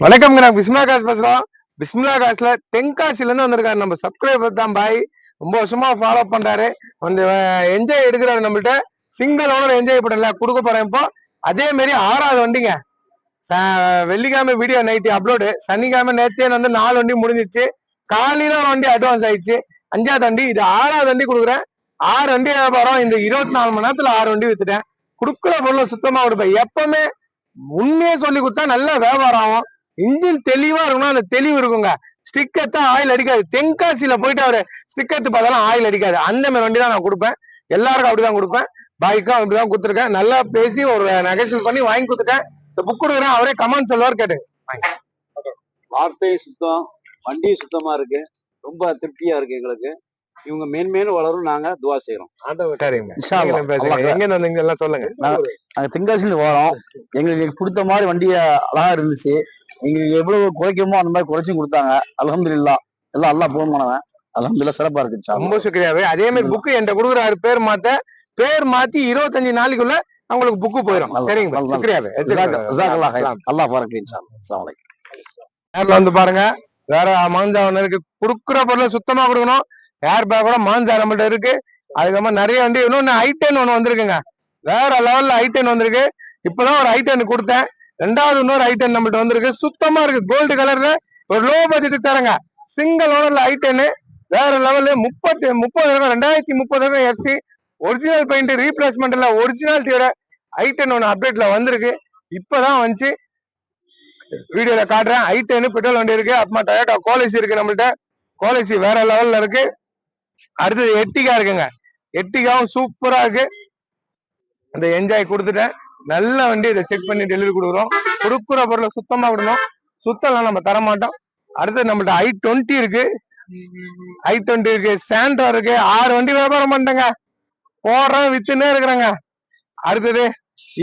வணக்கம்ங்க நான் பிஸ்மிலா காசு பேசுறோம். பிஸ்மிலா காசுல தென்காசில இருந்து வந்திருக்காரு நம்ம சப்ஸ்கிரைபர் தான் பாய். ரொம்ப வருஷமா ஃபாலோ பண்றாரு. வந்து என்ஜாய் எடுக்கிறாரு நம்மள்ட்ட. சிங்கிள் ஓனர் என்ஜாய் பண்ணல கொடுக்க போறேன் இப்போ. அதே மாதிரி ஆறாவது வண்டிங்க. ச- வெள்ளிக்கிழமை வீடியோ நைட்டு அப்லோடு சனிக்கிழமை நேத்தே வந்து நாலு வண்டி முடிஞ்சிச்சு. காலையில ஒரு வண்டி அட்வான்ஸ் ஆயிடுச்சு. அஞ்சாவது வண்டி இது ஆறாவது வண்டி கொடுக்குறேன். ஆறு வண்டி வியாபாரம். இந்த இருபத்தி நாலு மணி நேரத்துல ஆறு வண்டி வித்துட்டேன். கொடுக்குற பொருளை சுத்தமா கொடுப்பேன். எப்பவுமே உண்மையே சொல்லி கொடுத்தா நல்ல வியாபாரம் ஆகும். இன்ஜின் தெளிவா இருக்கணும் அந்த தெளிவு இருக்குங்க. ஸ்டிக்கர் தான் ஆயில் அடிக்காது. தென்காசியில போயிட்டு அவரு ஸ்டிக்கர் பார்த்தாலும் ஆயில் அடிக்காது. அந்த மாதிரி வண்டி தான் நான் கொடுப்பேன். எல்லாருக்கும் அப்படிதான் கொடுப்பேன். பாய்க்கும் அப்படிதான் கொடுத்துருக்கேன். நல்லா பேசி ஒரு நகைச்சல் பண்ணி வாங்கி கொடுத்துட்டேன். இந்த புக் கொடுக்குறேன். அவரே கமெண்ட் சொல்லுவார் கேட்டு. வார்த்தை சுத்தம் வண்டி சுத்தமா இருக்கு. ரொம்ப திருப்தியா இருக்கு எங்களுக்கு. இவங்க மேன்மேலும் வளரும் நாங்க துவா செய்யறோம் எல்லாம் சொல்லுங்க. நாங்க தென்காசில வரோம். எங்களுக்கு பிடித்த மாதிரி வண்டிய அழகா இருந்துச்சு. எங்களுக்கு எவ்வளவு குறைக்கமோ அந்த மாதிரி குறைச்சும் கொடுத்தாங்க. அல்ஹம்துலில்லாஹ் எல்லாம் அல்லா போகமானவன் அல்ஹம்துலில்லாஹ் சிறப்பா இருக்கு ரொம்ப. சுக்கிரியாவே. அதே மாதிரி புக்கு என்கிட்ட கொடுக்குறாரு. பேர் மாத்த பேர் மாத்தி இருபத்தஞ்சு நாளைக்குள்ள உங்களுக்கு புக்கு போயிடும் சரிங்க. சுக்ரியாவே ஹைர். அல்லாஹ் பாரக்கு. நேர்ல வந்து பாருங்க. வேற மாஞ்சா ஒண்ணு இருக்கு. குடுக்குற பொருளை சுத்தமா கொடுக்கணும். ஏர் பேக்கோட மாஞ்சா நம்மள்ட்ட இருக்கு. அதுக்கப்புறமா நிறைய வண்டி இன்னொன்னு ஐடென் ஒண்ணு வந்திருக்குங்க. வேற லெவல்ல ஐடென் வந்திருக்கு. இப்பதான் ஒரு ஐடென் கொடுத்தேன். ரெண்டாவது இன்னொரு ஐட்டன் நம்மள்ட்ட வந்திருக்கு. சுத்தமா இருக்கு. கோல்டு கலர்ல ஒரு லோ பட்ஜெட் தரங்க. சிங்கிள் ஓனர்ல ஐட்டனு வேற லெவலு முப்பத்தி முப்பது ரூபாய் ரெண்டாயிரத்தி முப்பது ரூபாய் எஃப்சி ஒரிஜினல் பெயிண்ட் ரீப்ளேஸ்மெண்ட் இல்ல ஒரிஜினாலிட்டியோட ஐட்டன் ஒன்று அப்டேட்ல வந்திருக்கு. இப்பதான் வந்துச்சு. வீடியோல காட்டுறேன். ஐட்டனு பெட்ரோல் வண்டி இருக்கு. அப்புறமா டொயோட்டா கோலிசி இருக்கு நம்மள்ட்ட. கோலிசி வேற லெவல்ல இருக்கு. அடுத்தது எட்டிகா இருக்குங்க. எட்டிகாவும் சூப்பரா இருக்கு. அந்த என்ஜாய் கொடுத்துட்டேன். நல்ல வண்டி இதை செக் பண்ணி டெலிவரி கொடுக்குறோம். கொடுக்குற பொருளை சுத்தமா விடணும். சுத்தம்லாம் நம்ம தர மாட்டோம் அடுத்து நம்மள்ட்ட ஐ டுவெண்ட்டி இருக்கு. ஐ டுவெண்ட்டி இருக்கு. சாண்டா இருக்கு. ஆறு வண்டி வியாபாரம் பண்ணிட்டேங்க. போடுறேன் வித்துனே இருக்கிறேங்க. அடுத்தது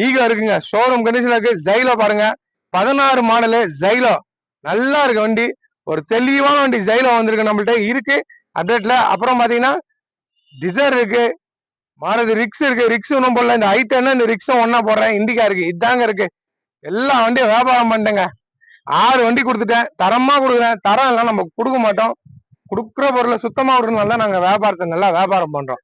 ஈகோ இருக்குங்க. ஷோரூம் கண்டிஷன் இருக்கு. ஜைலோ பாருங்க. பதினாறு மாடலு ஜைலோ நல்லா இருக்கு வண்டி. ஒரு தெளிவான வண்டி ஜைலோ வந்திருக்கு நம்மள்ட்ட. இருக்கு. அப்டேட்ல அப்புறம் பாத்தீங்கன்னா டிசைர் இருக்கு. மாருதி ரிக்ஸ் இருக்கு. ரிக்ஸ் ஒன்றும் போடல. இந்த ஐட்டம் இந்த ரிக்ஸும் ஒன்னா போடுறேன். இண்டிகா இருக்கு. இதாங்க இருக்கு. எல்லா வண்டியும் வியாபாரம் பண்ணிட்டேங்க. ஆறு வண்டி கொடுத்துட்டேன். தரமா கொடுக்குறேன். தரம் எல்லாம் நம்ம கொடுக்க மாட்டோம். கொடுக்குற பொருளை சுத்தமா விடுறதுனால தான் நாங்க வியாபாரத்தை நல்லா வியாபாரம் பண்றோம்.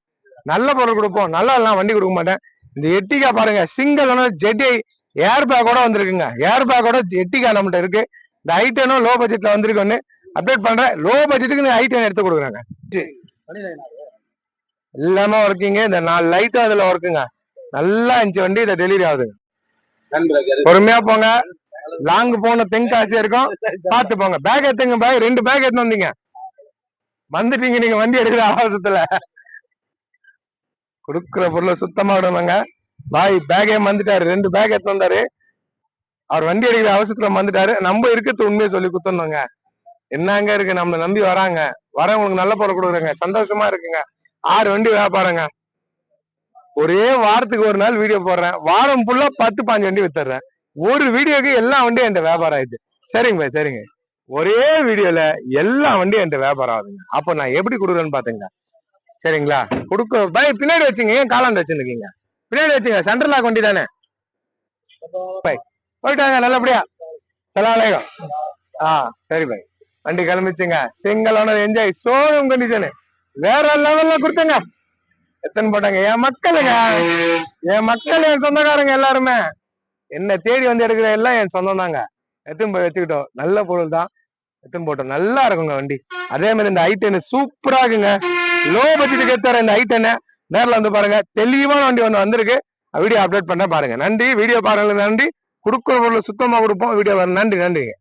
நல்ல பொருள் கொடுப்போம். நல்லா எல்லாம் வண்டி கொடுக்க மாட்டேன். இந்த எட்டிகா பாருங்க. சிங்கிள் ஜெட்டி ஏர் பேக்கோட வந்திருக்குங்க. ஏர் பேக்கோட எட்டிகா நம்மகிட்ட இருக்கு. இந்த ஐட்டனும் லோ பட்ஜெட்ல வந்திருக்குன்னு அப்டேட் பண்றேன். லோ பட்ஜெட்டுக்கு இந்த ஐட்டன் எடுத்து கொடுக்குறாங்க. எல்லாமே ஒர்க்கிங்க இந்த நாலு லைட்டும் அதுல ஒர்க்குங்க நல்லா இருந்துச்சு வண்டி. இதை டெலிவரி ஆகுது. பொறுமையா போங்க. லாங் போன தென்காசி இருக்கும். பார்த்து போங்க. பேக் எடுத்துங்க பேக் ரெண்டு பேக் எடுத்து வந்தீங்க. வந்துட்டீங்க நீங்க வண்டி எடுக்கிற அவசரத்துல கொடுக்குற பொருளை சுத்தமா விடணுங்க. பாய் பேக்கே வந்துட்டாரு ரெண்டு பேக் எடுத்து வந்தாரு. அவர் வண்டி எடுக்கிற அவசரத்துல வந்துட்டாரு நம்ம இருக்கிறது உண்மையை சொல்லி குத்தணுங்க. என்னங்க இருக்கு? நம்மள நம்பி வராங்க. வரவங்களுக்கு நல்ல பொருள் கொடுக்குறேங்க. சந்தோஷமா இருக்குங்க. ஆறு வண்டி வியாபாரங்க ஒரே வாரத்துக்கு ஒரு நாள் வீடியோ போடுறேன். வாரம் ஃபுல்லா பத்து பாஞ்சு வண்டி வித்துறேன் ஒரு வீடியோக்கு எல்லா வண்டியும் என்கிட்ட வியாபாரம் ஆயிடுச்சு சரிங்க பாய் சரிங்க. ஒரே வீடியோல எல்லா வண்டியும் என்கிட்ட வியாபாரம் ஆகுதுங்க. அப்ப நான் எப்படி கொடுக்குறேன்னு பாத்தீங்களா? சரிங்களா? கொடுக்க பாய் பின்னாடி வச்சுங்க. ஏன் காலாண்டு வச்சிருக்கீங்க? பின்னாடி வச்சுங்க. சென்டர் லாக் வண்டி தானே? பாய் போயிட்டாங்க நல்லபடியா? சலாலேகம் ஆ சரி பாய். வண்டி கிளம்பிச்சுங்க. சிங்கிள் ஓனர் என்ஜாய் ஷோரூம் கண்டிஷனு வேற லெவல்ல கொடுத்தங்க. எத்தனை போட்டாங்க? என் மக்களுங்க. என் மக்கள் என் சொந்தக்காரங்க எல்லாருமே. என்ன தேடி வந்து எடுக்கிற எல்லாம் என் சொந்தம் தாங்க. எத்தனை போய் வச்சுக்கிட்டோம். நல்ல பொருள் தான். எத்தனை போட்டோம். நல்லா இருக்குங்க வண்டி. அதே மாதிரி இந்த ஐட்டனு சூப்பரா இருக்குங்க. லோ பட்ஜெட்டுக்கு ஏத்தார இந்த ஐட்டனு நேரில் வந்து பாருங்க. தெளிவான வண்டி ஒன்று வந்திருக்கு. வீடியோ அப்டேட் பண்ண பாருங்க. நன்றி. வீடியோ பாருங்க. நன்றி. கொடுக்குற பொருள் சுத்தமா கொடுப்போம். வீடியோ நன்றி. நன்றிங்க